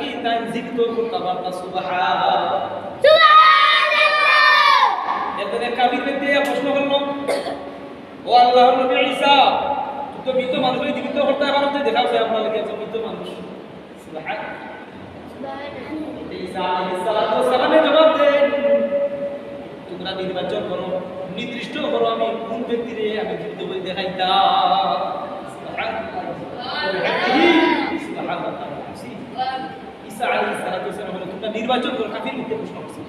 কি তাই জীবিত করতে পারতা সুবহান এখানে কাবির ব্যক্তি প্রশ্ন করল ও আল্লাহ নবী ঈসা তুই তো মৃত মানুষ জীবিত করতে পারো তুই দেখাও যে আমরা লাগে একজন মৃত মানুষ সুবহান ঈসা আলাইহিস সালাতু ওয়াস সালামের জবাব দেন তোমরা নির্বাচন করো নির্দিষ্ট করো আমি কোন ব্যক্তিরে আমি জীবিত বলে দেখাইতাম ঈসা আলাইহিস সালাতু ওয়াস সালাম বলে, তোমরা নির্বাচন করো কাফির লিখতে প্রশ্ন করছে।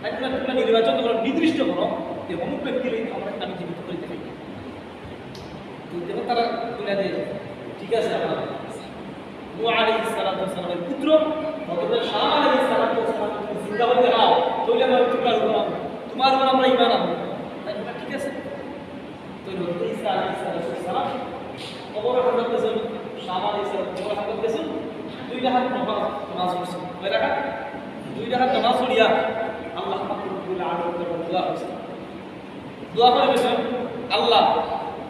তাই তোমরা তোমরা নির্বাচন করো নির্দিষ্ট করো যে অমুক ব্যক্তিরে আমরা আমি জীবিত করে দেখাইতাম তো দেখো তারা দেয় ঠিক আছে আমার নূহ আলাইহিস সালাতু ওয়াস সালামের পুত্র হযরত শাহ আলাইহিস সালাতু ওয়াস সালাম তুমি জিন্দা হতে দাও তাহলে আমরা তোমার উপর তোমার উপর আমরা ঠিক আছে। দুই রাকাত নামাজ পড়ছেন কয় রাকাত দুই রাকাত নামাজ পড়িয়া আল্লাহ রব্বুল আলামিনের দোয়া করছেন দোয়া করে গেছেন আল্লাহ,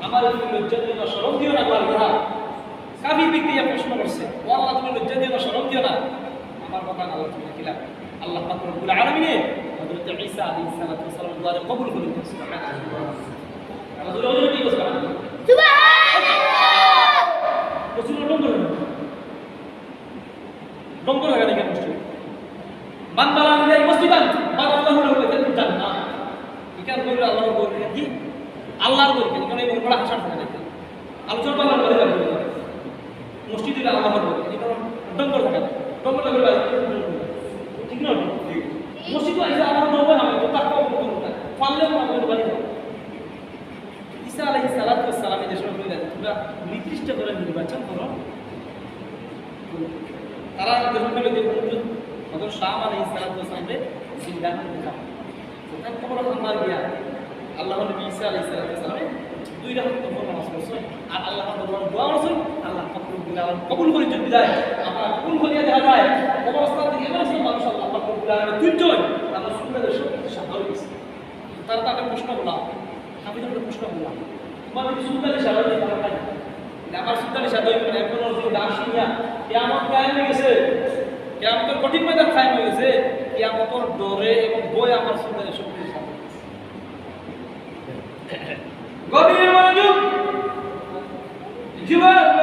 আমার তুমি লজ্জার জন্য শরম দিও না আল্লাহর ঘোড়া কাফির ব্যক্তি ইয়া প্রশ্ন করছে, ও আল্লাহ, তুমি লজ্জা দিও না, শরম দিও না? আমার কথা আল্লাহ তুমি কিলা আল্লাহ পাক রব্বুল আলামিন হযরত ঈসা আলাইহিস সালাতু ওয়াস সালাম দোয়া কবুল করে নিয়েছেন সুবহানাল্লাহ। হযরত ওই কি প্রচুর নম্বর নম্বর হয়ে গেল কেন মুশকিল মান বালা লিল্লাহি মসজিদান মান আল্লাহু লাহু লাকাল জান্নাহ এখান করে আল্লাহর বলবেন কি আল্লাহর বলবেন কারণ এই বড় হাসান থাকে না আলোচনা পালার বলে যাবে মসজিদে আল্লাহর বলবেন এই কারণ ডঙ্গর থাকে। না ডঙ্গর ঠিক না? মসজিদ আইসা আমার নবে হবে তো তার কম করুন না পারলে আমাদের বাড়ি যাবে ঈসা আলাইহিস সালাতু সালাম এদের সময় বললেন তোমরা নির্দিষ্ট করে নির্বাচন করো। তারা যখন বলে যে হযরত শাহ আলাইহিস সালাতু সালামকে জিন্দা করে দাও। তো তার খবর আমার গিয়া আল্লাহ নবী ঈসা আলাইহিস আর আল্লাহ আল্লাহ যদি দেখা যায় অবস্থা মানুষ আল্লাহ পাক কবুল করে দুইজন আমরা সুন্দর সত্যি সাদা তারা তাকে প্রশ্ন তো প্রশ্ন তোমার আমার হয়ে গেছে কঠিন ময়দান কায়েম হয়ে গেছে ডরে এবং বই আমার সুন্দর Gabriel Manaduk. İki var.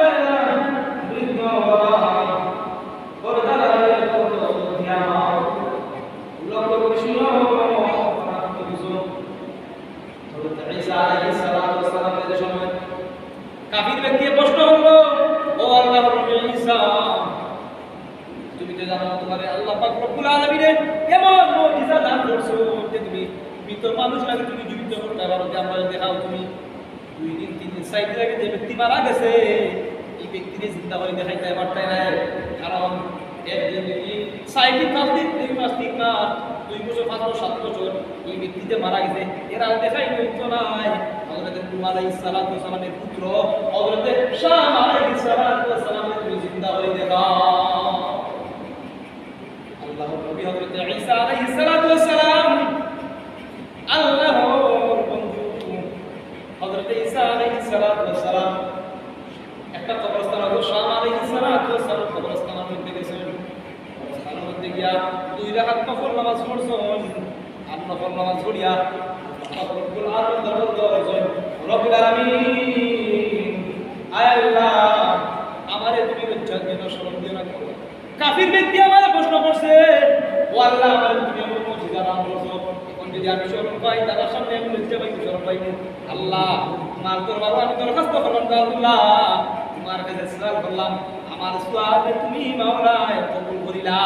তোমার কাছে সওয়াল করলাম। আমার সওয়াল তুমি মাওলা কবুল করিলা।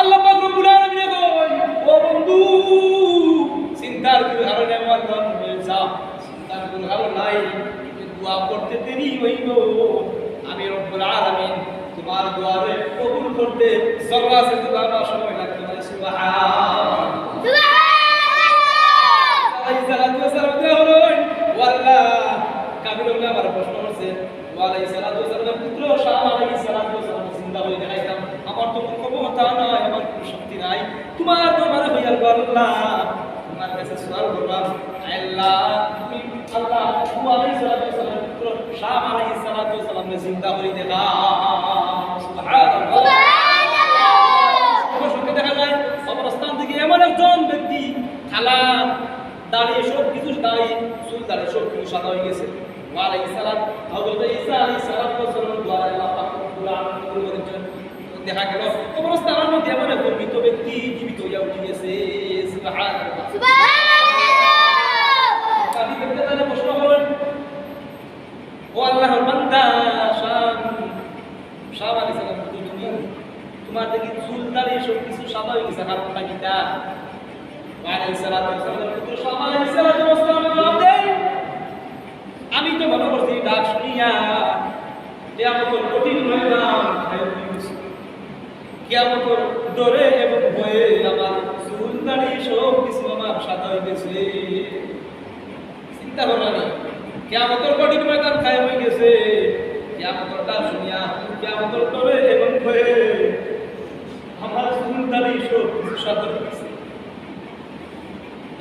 আল্লাহ পাক রব্বুল আলামিন ও বন্ধু, চিন্তার কোনো কারণে আমার মন হয়েছে চিন্তার কোনো কারণ নাই দোয়া করতে দেরি হইল। আমি রব্বুল আলামিন তোমার দোয়ারে কবুল করতে সর্বাসে দোয়া সময় লাগতে পারে সুবহান। কাফির হলে প্রশ্ন করছে ওয়ালাই পুত্র শাম আলাইহি আমার তো কোনো ক্ষমতা নাই আমার কোনো শক্তি নাই। তোমার তো আল্লাহ। কাছে দেখা সুবহানাল্লাহ। দেখা যায়, কবরস্থান এমন একজন ব্যক্তি খালা, দাঁড়িয়ে সব কিছু দাঁড়িয়ে চুল দাঁড়িয়ে সব কিছু সাদা হয়ে গেছে। ওয়া আলাইহিস সালাম। হযরত ঈসা আলাইহিস সালাম ওয়াসাল্লাম দ্বারা আল্লাহ পাক রব্বুল আলামিন করেছেন দেখা গেল। কবরস্থানের মধ্যে এমন এক মৃত ব্যক্তি জীবিত হইয়া উঠে গেছে। সুবহানাল্লাহ। আপনি দেখতে তাহলে প্রশ্ন করবেন ও আল্লাহর বান্দা শাম শাম আলাইহিস সালাম তুমি? তোমার দেখি চুল দাড়ি সব কিছু হয়ে গেছে কারণটা আলাইহিস ওয়াসালাম আলাইহিস সালাতু ওয়াসালাম জবাব দেয় আমি তো মনে করছি ডাক শুনিয়া কেয়ামতের কঠিন ময়দান কেয়ামতের ডরে এবং ভয়ে আমার সব কিছু আমার সাদা চিন্তা করো কেয়ামতের কঠিন ময়দান খাই হয়ে গেছে। কেয়ামতের শুনিয়া কেয়ামতের ডরে এবং ভয়ে আমার সব কিছু সাদা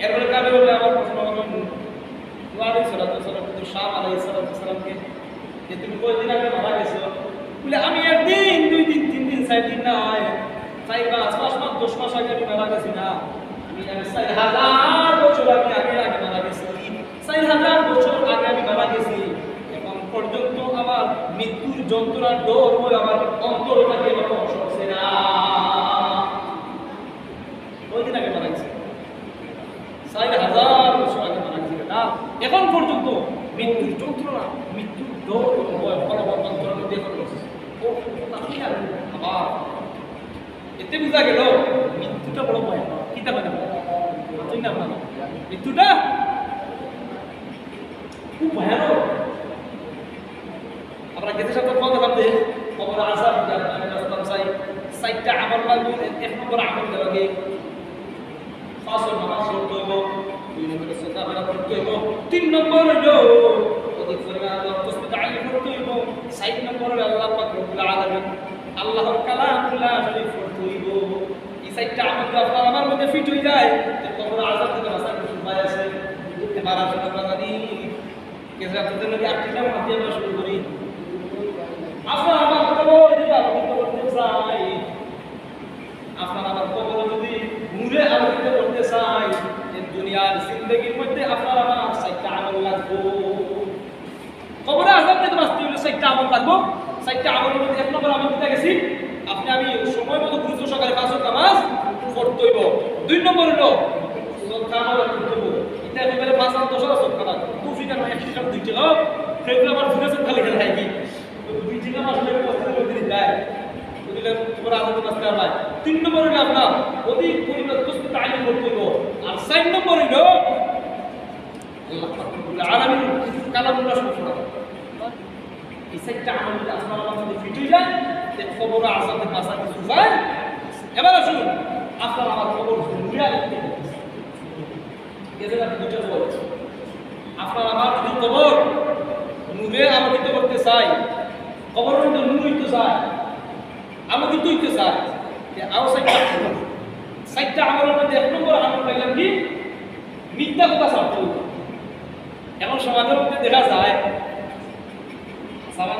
এরপরে কাবে বলে, আমার প্রশ্ন হলো শাহ আলাই যে তুমি আগে মারা গেছো? বলে, আমি একদিন দুই দিন তিন দিন চার পাঁচ পাঁচ মাস দশ মাস আগে আমি মারা গেছি না। আমি আমি চার হাজার বছর আগে আগে আগে মারা গেছি। চার হাজার বছর আগে আমি মারা গেছি। এখন পর্যন্ত আমার মৃত্যুর যন্ত্রণার ডর হয়ে আমার অন্তরটাকে এরকম সরছে না? কয়দিন আগে মারা গেছি? চার হাজার বছর আগে মারা না। এখন পর্যন্ত মৃত্যুর যন্ত্রণা মৃত্যুর দৌড় ভয় ফলবল যন্ত্রণার মধ্যে এখন রয়েছে। ও, তাহলে আর আবার এতে বোঝা গেল মৃত্যুটা বড় ভয় কি তা মানে না আপনারা? মৃত্যুটা খুব ভয়ানক আমরা গেছে সাথে কথা বলতে খবর আমি চাই সাইটটা আমার লাগবে এক নম্বর আমল দেওয়াকে ফাঁসর নামাজ পড়তে হইব দুই নম্বরে সদা বেলা করতে হইব তিন নম্বর হইল অধিক আল্লাহ তসবিহ করতে আল্লাহ পাক রব্বুল আল্লাহর কালামুল্লাহ শরীফ পড়তে হইব এই সাইডটা আমল আপনার আমার মধ্যে ফিট হয়ে যায় কবর আযাব থেকে বাঁচার কিছু উপায় আছে এবার আসলে আমরা জানি আপনাদের নদী আটটিটা মাধ্যমে আমরা শুরু করি আপনার আমার কবর যদি আলোকিত করতে চাই আপনার আমার কবর যদি নূরে আলোকিত করতে চাই দুনিয়ার জিন্দগির মধ্যে আপনার আমার সাইটটা আমল লাগবো কবরে আজাব থেকে বাঁচতে হলে সাইটটা আমল লাগবো সাইটটা আমলের মধ্যে এক নম্বর আমল দিতে গেছি আমি সময় মতো দ্রুত সকালে পাঁচ নামাজ পড়তে হইব দুই নম্বর হলো সদকা আমল করতে এটা একেবারে আর আর কুফি কেন একশো সেগুলো আবার ফিরে খালি খেলে খাই কি? দুই লেগে তিন নম্বর হইল আপনার অধিক পরিমাণ দোস্ত তাইলিম করতে হইব আর চার নম্বর হইল রব্বুল আলামিন কালামুল্লাহ শুরু করা এই যদি আপনার আমার মধ্যে ফিট হয়ে যায় খবর, আসাতে বাঁচার কিছু উপায় এবার আসুন, আপনার আমার খবর নূরে আলোকিত করতে চাই। খবরের মধ্যে হইতে চায়। আলোকিত হইতে যে আরও সাইডটা সাইডটা আমলের মধ্যে এক নম্বর আমল পাইলাম কি? কথা ছাড়তে সমাজের মধ্যে দেখা যায় সামান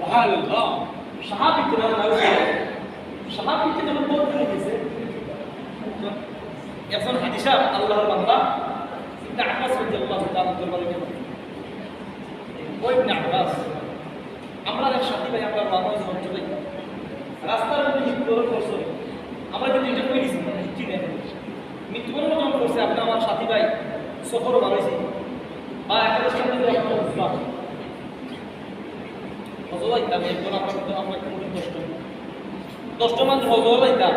দিচ্ছে বোধ সাহাবিতে সাহাবিতে যখন বোধ করে একজন হাদিসা, আল্লাহর বান্দা, ইবনে আব্বাস এক সাথী ভাই, আমরা রাস্তার মধ্যে মৃত্যুবরণ করছে আমরা কিন্তু কই দিছি? চিনে মৃত্যুবরণ যখন করছে, আপনি আমার সাথী ভাই সফর বানাইছি। বুঝবা হজলাইতা একজন মানুষ হজলাইতা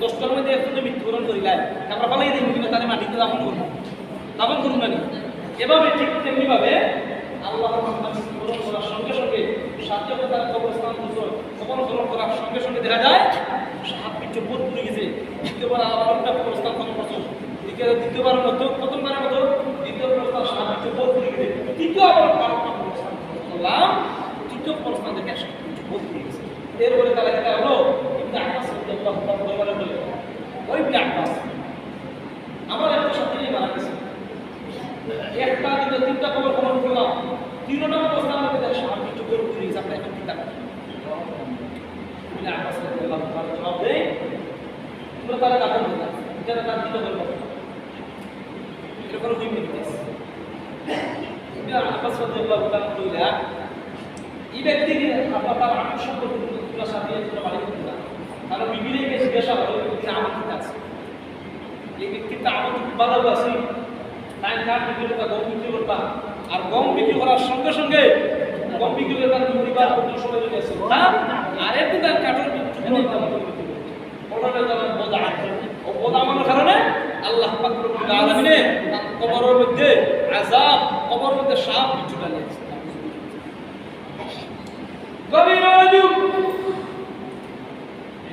দশটার মধ্যে। একজন মৃত্যুবরণ করিলাই। আমরা পালাই দিই কিন্তু তাদের মাটিতে দাফন করব দাফন করুন না এভাবে ঠিক তেমনি ভাবে আল্লাহ মৃত্যুবরণ করার সঙ্গে সঙ্গে সাথে তার কবরস্থান কবর গ্রহণ করার সঙ্গে সঙ্গে দেখা যায়, সাত পিছু বোধ পড়ে গেছে। দ্বিতীয়বার আলাদা কবরস্থান খনন করছ। দ্বিতীয় দ্বিতীয়বারের মতো, প্রথমবারের মতো দ্বিতীয় কবরস্থান সাত পিছু বোধ পড়ে গেছে। তৃতীয় আবার করলাম। বোধ পড়ে গেছে এরপরে তারা যেটা হলো ইবনে আব্বাস রাদিয়াল্লাহু তাআলা দরবারে বলে ওই ইবনে আব্বাস আমার একটা সাথে মারা গেছে একটা দিতে তিনটা খবর খবর করলাম তিনটা অবস্থা আমাকে দেখ সামনে একটু গরু তুলে গেছে আমরা এখন চিন্তা করি ইবনে আব্বাস রাদিয়াল্লাহু তাআলা জবাব দেয় তোমরা তারা কাপড় দিতে এটা তার দিতে বলব এরকম হইবে দিতেছে ইবনে আব্বাস রাদিয়াল্লাহু তাআলা কইলা এই ব্যক্তিকে আপনার তার আমির সম্পর্কে তুলার সাথে তোমরা বাড়ি করতে না কারণ বিবিরেকে জিজ্ঞাসা করে যে আমার কি আছে এই ব্যক্তির তা আমার খুব ভালো আছে তাই কাঠ বিক্রি করতা গম বিক্রি করতা আর গম বিক্রি করার সঙ্গে সঙ্গে গম বিক্রি করে তার পরিবার কত সময় চলে আসছে না আর একটু তার কাঠের বিক্রি করে তার বিক্রি করে ওটাতে তার বোধা ও বোধা আমার কারণে আল্লাহ পাক রব্বুল আলামিনে তার কবরের মধ্যে আযাব কবরের মধ্যে সাপ বিচ্ছু ডালিয়েছে গভীর যুগ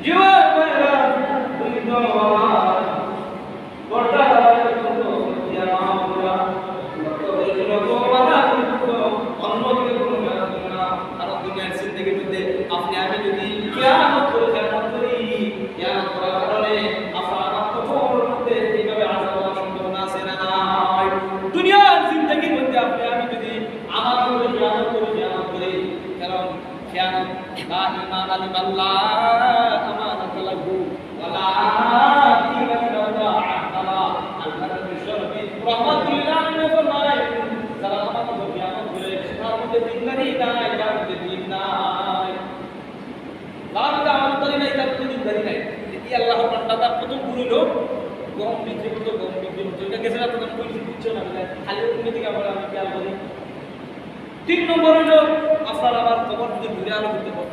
জীবন মেরা দুনিয়ার বড়টা কত জামাপুরা কত কত মারা কত অন্য দিকে কোনো না আর দুনিয়ার জিন্দেগির মধ্যে আপনি আমি যদি কিয়ামত করে কিয়ামত করি কিয়ামত করার কারণে আপনার আমার কবরের মধ্যে এইভাবে আযাব হওয়ার সম্ভাবনা আছে না নাই দুনিয়ার জিন্দেগির মধ্যে আপনি আমি যদি আমার মধ্যে কিয়ামত করে কিয়ামত করি কারণ কিয়ামত এই আল্লাহ তাআলা প্রথম গুরু গম বিক্রি করতো গম বিক্রি করতো গেছে না তোমরা দিচ্ছ না খালি তুমি দিকে আমরা আমি খেয়াল করি তিন নম্বর হলো আপনার আমার খবর যদি ঘুরে আলো করতে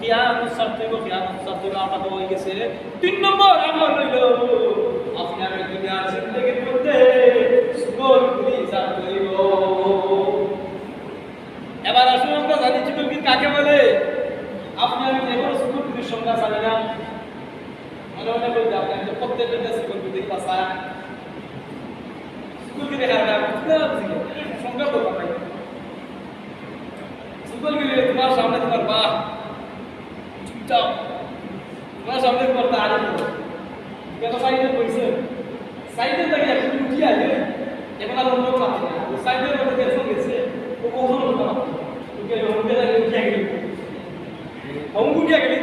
কিয়ামত সার্থক কিয়ামত সার্থক আমরা তো হয়ে গেছে। তিন নম্বর আমার হইল আপনি আমি দুনিয়ার জিন্দগির সুগল এবার আসুন আমরা জানি চুকুলগির কাকে বলে? আপনি আমি এবার সংজ্ঞা জানি না? মনে মনে বলতে আপনি দেখা না, সংজ্ঞা করব ভাই সুগলগির তোমার সামনে তোমার বাহ চুপচাপ। তোমার সামনে তারিখ কেন সাইডে কইছে সাইডে থেকে একটু উঠি আছে এবার আর অন্য কোনো গেছে গেছে, ও না। ওকে ওকে লাগে উঠে গেল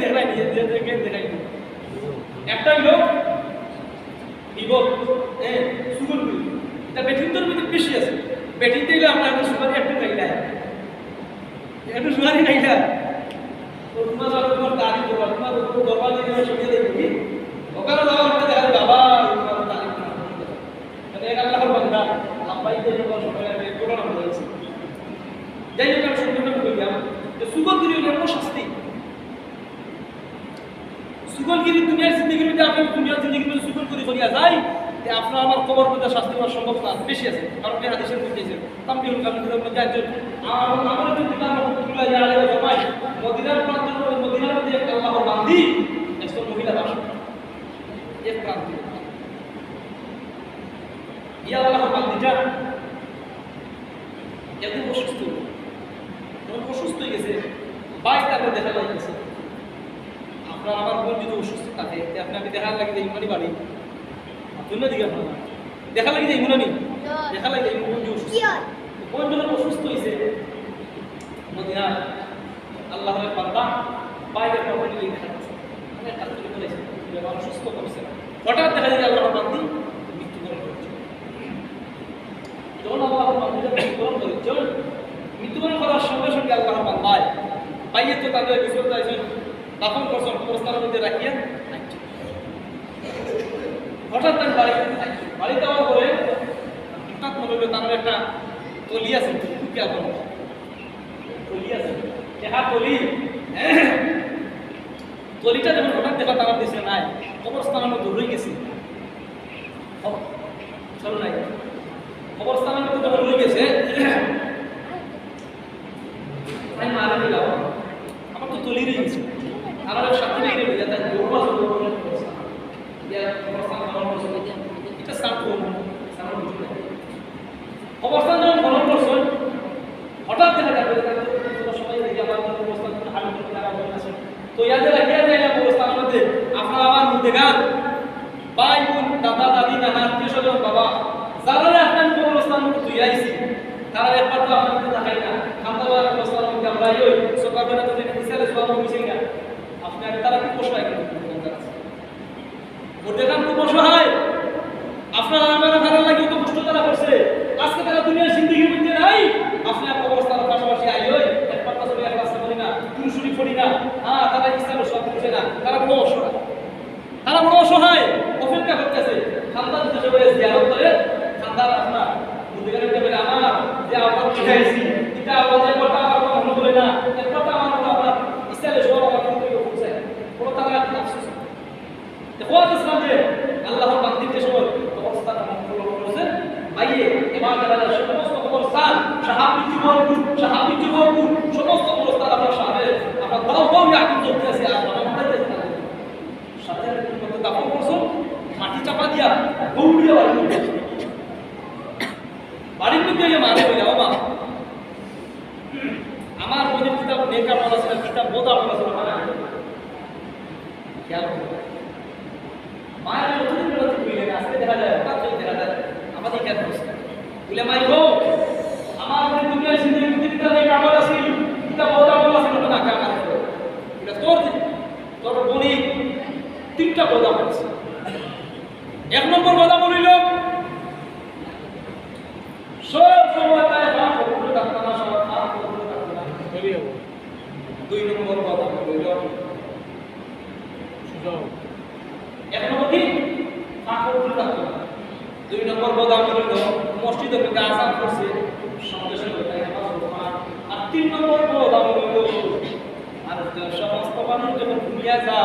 দেখাই নিয়ে দিয়ে। লোক বিপদ এ, সুগল করি এটা তোর মধ্যে বেশি আছে। বেটিং দিলে আমরা একটু সুগারি খাইলা একটু সুগারি খাইলা দেখা বাবা তোমার তারিখ না মানে এক আল্লাহর বান্দা আব্বাই যে যখন সকালে আমি কোরআন বলেছি যাই হোক, আমি করে বললাম যে সুগলগিরি হলো শাস্তি। সুগলগিরি দুনিয়ার জিন্দগির মধ্যে আপনি দুনিয়ার জিন্দগির মধ্যে সুগল করে করিয়া যাই যে আপনার আমার খবর মধ্যে শাস্তি হওয়ার সম্ভাবনা বেশি আছে। কারণ এই হাদিসের মধ্যে আছে, তাম্বিহুল কামিলের মধ্যে আছে আর আমার যদি তার মদিনার প্রান্তর মদিনার মধ্যে একটা আল্লাহর বান্দি একজন মহিলা বাস এক প্রান্তে ইয়া আল্লাহর বান্দিটা একদিন অসুস্থ। অসুস্থ হয়ে গেছে বাইক তাকে দেখা লাগতেছে। আপনার আমার বোন যদি অসুস্থ থাকে আপনি আমি দেখার লাগে যে ইমানি বাড়ি। অন্য দিকে আপনার। দেখা লাগে যে ইমুনানি দেখা লাগে যে যে অসুস্থ। বোন যখন অসুস্থ হয়েছে মদিনা বান্দা বাইরে প্রপার্টি লিখে খাচ্ছে কাজ করে ফেলেছে মানুষ সুস্থ করছে হঠাৎ দেখা যায় আল্লাহ বান্দি মৃত্যুবরণ করছে। যখন আল্লাহ বান্দিটা মৃত্যুবরণ করেছে মৃত্যুবরণ করার সঙ্গে সঙ্গে আল্লাহ বান্দায় পাইয়ে তো তাদের বিশ্বত আছেন দাফন করছেন কবরস্থানের মধ্যে রাখিয়া। হঠাৎ তার বাড়ি বাড়িতে যাওয়ার পরে হঠাৎ মনে হলো তার একটা তলি আছে টুকি আপন তলি আছে। কেহা তলি তলিটা যখন হঠাৎ দেখা তারা দেশে নাই। কবরস্থানের মধ্যে রয়ে গেছে। চলো নাই। কবরস্থানের মধ্যে যখন রয়ে গেছে। আমি মারা দিলাম আমার তো তলি রয়ে গেছে আমার সাথে লেগে রয়ে যায় দৌড়া এটা সাপ অবস্থান যখন ভ্রমণ করছেন হঠাৎ দেখা যাবে সবাই দেখি আমার অবস্থান হাল তো ইয়াদের রাখিয়া যায় না অবস্থানের মধ্যে আপনার আমার মধ্যে গান ভাই বোন দাদা দাদি নানা আত্মীয় স্বজন বাবা যারা আপনার অবস্থান মধ্যে তুই আইসি তারা একবার তো আপনার মধ্যে দেখাই না খান্দাবার অবস্থানের মধ্যে আমরা এই সকালবেলা তো দেখি ইসালে সোয়াল মিছিল না আপনি আগে তারা কি কষ্ট হয় কিন্তু ওর দেখান খুব অসহায় আপনার আমার ভালো লাগে তো কষ্ট তারা করছে আজকে তারা দুনিয়ার জিন্দগির মধ্যে নাই আপনি আপনার অবস্থার পাশাপাশি আই ওই একবার তো এক রাস্তা করি না টুনসুরি পড়ি না হ্যাঁ তারা ইসলামের সব বুঝে না তারা বড় অসহায় তারা বড় অসহায় অপেক্ষা করতেছে খান্দার হিসেবে জিয়ারত করে খান্দার আপনার বুদ্ধিগানের দেবে আমার যে আমার শিখাইছি এটা আমাদের কথা আমার মনে করে না। এর কথা আমার আপনার ইসলামের সব আমার কিন্তু বুঝছে কোনো তারা আফসোস ইখওয়াত ইসলাম যে আল্লাহর বান্দিকে সময় অবস্থান করেছেন ভাইয়ে এবার তারা সমস্ত অবস্থান, সাহাবী জীবন সাহাবী জীবন, সমস্ত অবস্থান আপনার সামনে, আপনার দাও দাও এখন চলতে আছে আর আমাদের সাথে মধ্যে দাফন করছ মাটি চাপা দিয়া দৌড়িয়ে বাড়ির মধ্যে বাড়ির মধ্যে যে মানে হয়ে যাও মা আমার মনে কিতাব নেকা বলা ছিল কিতাব বোধা বলা ছিল খেয়াল মায়ের আজকে দেখা যায়, হঠাৎ দেখা যায়, আমাদের করছে বলে, মাই গো, আমার মুক্তি কিতাব কিতাব না এটা তোর তোর তিনটা বোধা বলছে এক নম্বর বোধা বলিল সব দুই নম্বর কথা এক নম্বর কি? দুই নম্বর মসজিদে আসান করছে সঙ্গে। আর তিন নম্বর বলিল আর সমস্ত মানুষ যখন ঘুমিয়ে যায়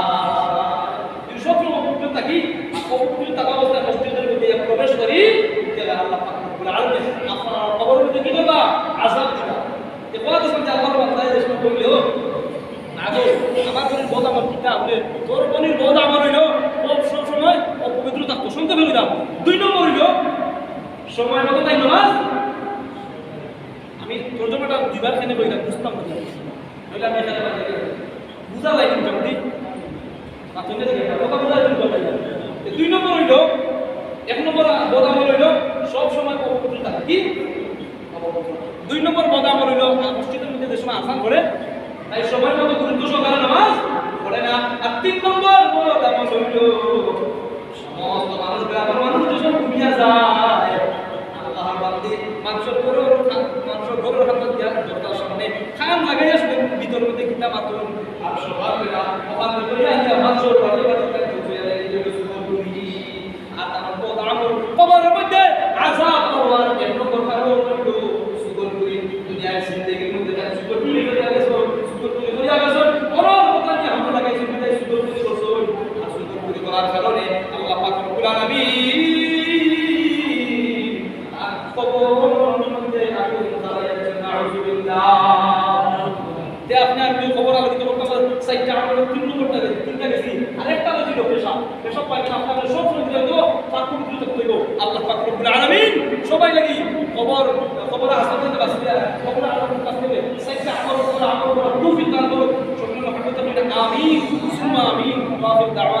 করলেও নাগো আমার বোনের বোধ আমার পিতা হলে তোর বোনের বোধ আমার দুই নম্বর হইল, সময় মতো তাই নামাজ। আমি তর্জমাটা দুইবার খেলে বইটা বুঝতাম না। নইলে আমি বুঝা যায় কিন্তু আমি কথা বোঝা দুই নম্বর হইল, এক নম্বর বোধ আমার হইল, সবসময় অপবিত্রতা। কি? দুই নম্বর বোধ আমার হইল বিপদের সময় আসান করে, তাই সময় মতো গুরুত্ব সহকারে নামাজ পড়ে না। আর তিন নম্বর বড় দাম সমস্ত মানুষ গ্রামের মানুষ যখন ঘুমিয়ে যায়। আল্লাহর বান্দি মানুষের ঘরেও মানুষের ঘরের হাতে দেওয়ার দরকার সামনে আর সবার বেলা কবরের মধ্যে আজাব হওয়ার কেন করবার হইল ثم امين وافق دعوانا